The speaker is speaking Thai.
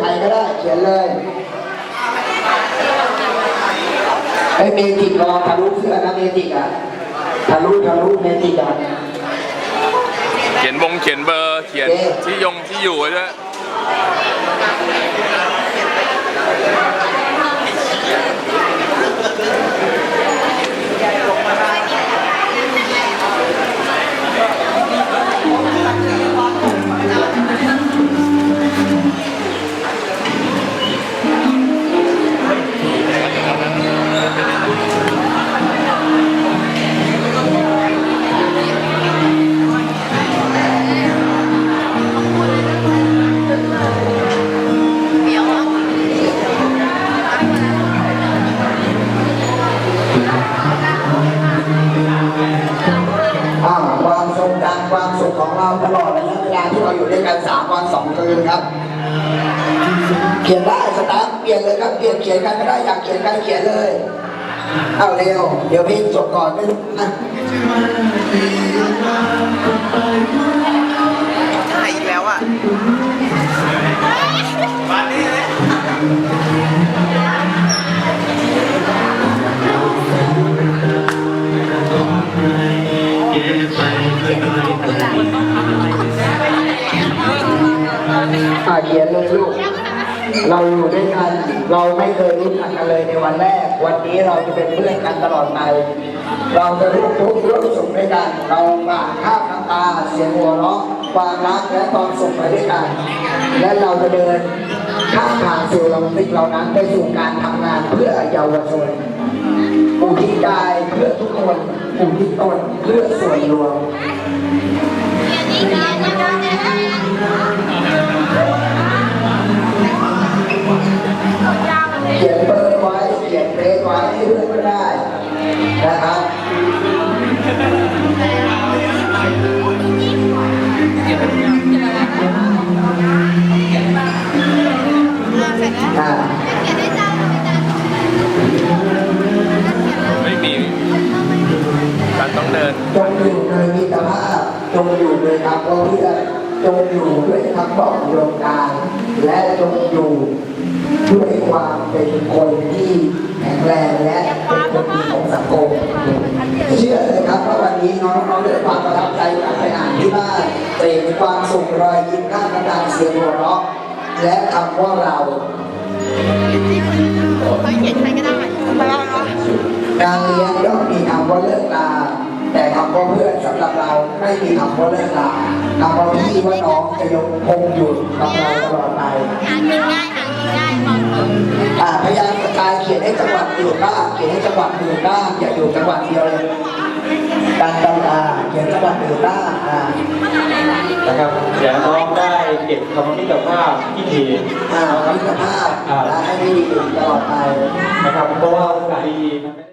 พื่อนใครก็ได้ เขียนเลย ไอ้เมจิกรอทะลุเสื้อนะเมจิกอะทะลุทะลุเมจิกอะเขียนบงเขียนเบอร์ เขียนที่ยงที่อยู่ไว้ด้วย ตลอดระยะเวลาที่เราอยู่ด้วยกันสามวันสองคืนครับ เขียนได้สตาร์ทเปลี่ยนเลยครับเปลี่ยนเขียนกันก็ได้อยากเขียนกันเขียนเลยเอาเร็ว เดี๋ยวเพลงจบก่อนไม่รู้นะถ่ายอีกแล้วอะอ่าเขียนเลยลูก เราอยู่ด้วยกัน เราไม่เคยรู้จักกันเลยในวันแรก วันนี้เราจะเป็นเพื่อนกันตลอดไป เราจะร่วมทุกข์ร่วมสุขด้วยกัน เราผ่าข้ามตา เสียงหัวเราะความรักและความสุขไปด้วยกัน และเราจะเดินข้ามผ่านสู่ลำสิ่งเหล่านั้นไปสู่การทำงานเพื่อเยาวชนอุทิศกายเพื่อทุกคนอุทิศตนเพื่อส่วนรวม นะครับอ่าไม่มีการต้องเดิน จงอยู่ในมิตรภาพจงอยู่ในคำว่าเพื่อน จงอยู่ด้วยคำบอกโยงการและจงอยู่ด้วยความเป็นคนที่แข็งแรงและเป็นคนดีของสังคม เชื่อเลยครับว่าวันนี้น้องๆได้ความประทับใจกลับไปอ่านที่บ้านจะเห็นความสุขรอยยิ้มข้างกระดานเสียงหัวเราะและคำว่าเรากาแล้วเนาะการเรียนย่อมมีคำว่าเลิกลา แต่คำว่าเพื่อนสำหรับเราไม่มีคำว่าเลิกลาคำว่าพี่ว่าน้องจะยงคงอยู่กับเราตลอดไปหากินง่ายหากินง่ายบอกเถอะอ่าพยายามกระจายเขียนให้จังหวัดอื่นบ้างเขียนให้จังหวัดอื่นบ้างอย่าอยู่จังหวัดเดียวเลยการตำราเขียนจังหวัดอื่นบ้างอ่านะครับเดี๋ยวน้องได้เก็บคำมิตรภาพที่ดีอ่ามิตรภาพและให้ดีตลอดไปนะครับเพราะว่าโอกาสดีๆมันไม่